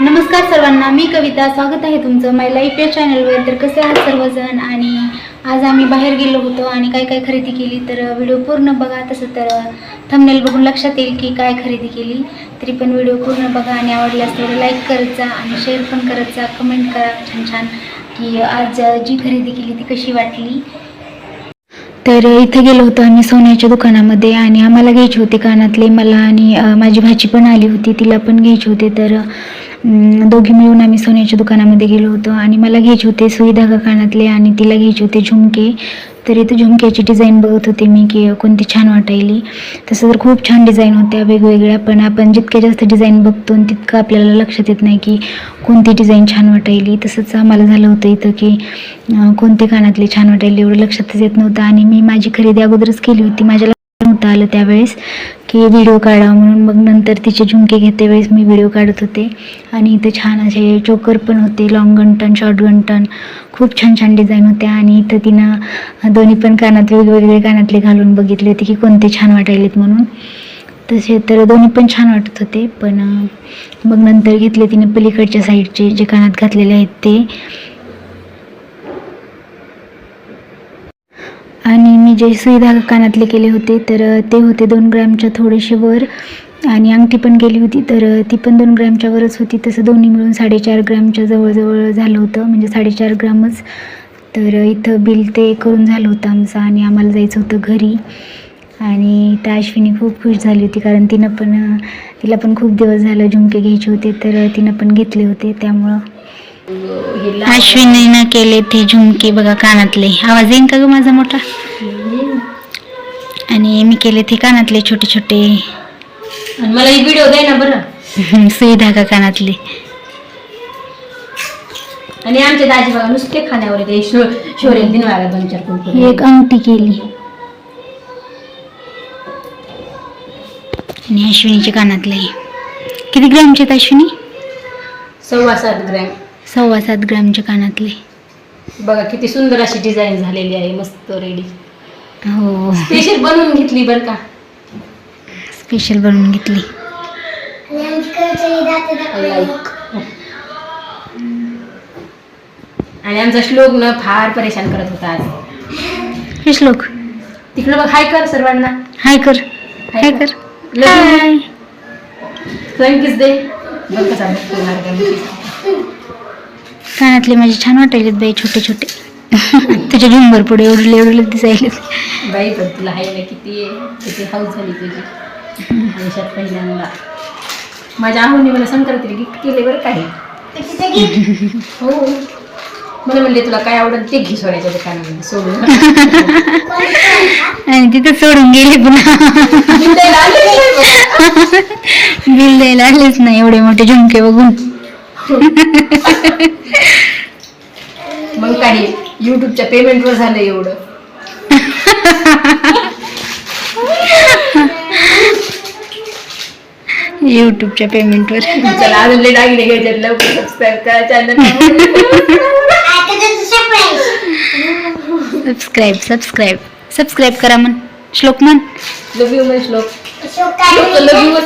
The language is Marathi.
नमस्कार सर्वांना मी कविता. स्वागत आहे तुमचं माय लाईफ या चॅनलवर तर कसे आहात सर्वजण? आणि आज आम्ही बाहेर गेलो होतो आणि काय काय खरेदी केली? तर व्हिडिओ पूर्ण बघा. तसं तर थंबनेल बघून लक्षात येईल की काय खरेदी केली. तरी पण व्हिडिओ पूर्ण बघा आणि आवडल्यास थोडं लाईक करत जा आणि शेअर पण करत जा. कमेंट करा छान छान की आज जी खरेदी केली ती कशी वाटली. तर इथं गेलो होतो आम्ही सोन्याच्या दुकानामध्ये आणि आम्हाला घ्यायचे होते कानातले मला आणि माझी भाची पण आली होती. तिला पण घ्यायचे होते. तर दोघी मिळून आम्ही सोन्याच्या दुकानामध्ये गेलो होतो आणि मला घ्यायचे होते सुई धागा कानातले आणि तिला घ्यायचे होते झुमके. तर इथं झुमक्याची डिझाईन बघत होते मी की कोणती छान वाटायली. तसं तर खूप छान डिझाईन होत्या वेगवेगळ्या पण आपण जितक्या जास्त डिझाईन बघतो तितकं आपल्याला लक्षात येत नाही की कोणती डिझाईन छान वाटायली. तसंच आम्हाला झालं होतं इथं की कोणते कानातले छान वाटायले एवढं लक्षातच येत नव्हतं. आणि मी माझी खरेदी अगोदरच केली होती. माझ्या नव्हतं आलं त्यावेळेस की व्हिडिओ काढा म्हणून. मग नंतर तिचे झुमके घेते वेळेस मी व्हिडिओ काढत होते. आणि इथं छान असे चोकर पण होते लॉंग गंटन शॉर्ट गंटन खूप छान छान डिझाईन होत्या. आणि इथं तिनं दोन्ही पण कानात वेगवेगळे कानातले घालून बघितले होते की कोणते छान वाटायलेत म्हणून. तसे तर दोन्ही पण छान वाटत होते. पण मग नंतर घेतले तिने पलीकडच्या साईडचे जे कानात घातलेले आहेत ते. आणि मी जे सुईधा कानातले केले होते तर ते होते दोन ग्रॅमच्या थोडेसे वर. आणि अंगठी पण गेली होती तर ती पण दोन ग्रॅमच्या वरच होती. तसं दोन्ही मिळून साडेचार ग्रॅमच्या जवळजवळ झालं होतं. म्हणजे साडेचार ग्रॅमच. तर इथं बिल ते करून झालं होतं आमचं आणि आम्हाला जायचं होतं घरी. आणि त्या अश्विनी खूप खुश झाली होती कारण तिनं पण तिला पण खूप दिवस झालं झुमके घ्यायचे होते तर तिनं पण घेतले होते त्यामुळं. अश्विनीनं केले ते झुमके बघा कानातले. आवाज येईन का ग माझा मोठा? आणि मी केले ते कानातले छोटे छोटे. मला एक व्हिडिओ द्याय ना बरं. सुई धागा कानातले? आणि आमचे दाजी बघा नुसते खाण्यावर येते शोरेल दिन वागा दोन चार ही कुरकुरे एक अंगठी केली. आणि अश्विनीचे कानातले. किती ग्रॅमचे आहेत अश्विनी? सव्वा सात ग्रॅम. सव्वा सात ग्रॅमचे कानातले. बघा किती सुंदर अशी डिझाईन झालेली आहे मस्त रेडी हो. स्पेशल बनवून घेतली बरं का? स्पेशल बनवून घेतली. लाईक आणि आमचा श्लोक न फार परेशान करत होता आज. हे श्लोक. तिकडे बघ हाय कर सर्वांना. हाय कर. हाय कर. हाय थँक्यूच दे बघ कसा बघतो. कानातले माझे छान वाटायलेत बाई छोटे छोटे. तुझ्या झुंबर पुढे एवढले एवढले दिसायले बाई पण तुला हाय ना किती किती हाऊस झाली तुझी. आयुष्यात पहिल्यांदा. माझ्या आहोनी मला संक्रांतीला गिफ्ट केले बरं काही हो. मला म्हणले तुला काय आवडेल ते घे सोन्याच्या दुकानामध्ये सोडून. आणि तिथं सोडून गेले पुन्हा. बिल द्यायला आलेच नाही एवढे मोठे झुमके बघून. मग काही युट्यूबच्या पेमेंटवर झालं एवढं. युट्यूबच्या पेमेंटवर चला अजून लय दागिने घ्यायचे लवकर सबस्क्राईब करा चॅनल सबस्क्राईब सबस्क्राईब सबस्क्राईब करा म्हण. श्लोक म्हण. लव यू श्लोक. श्लोक लव यू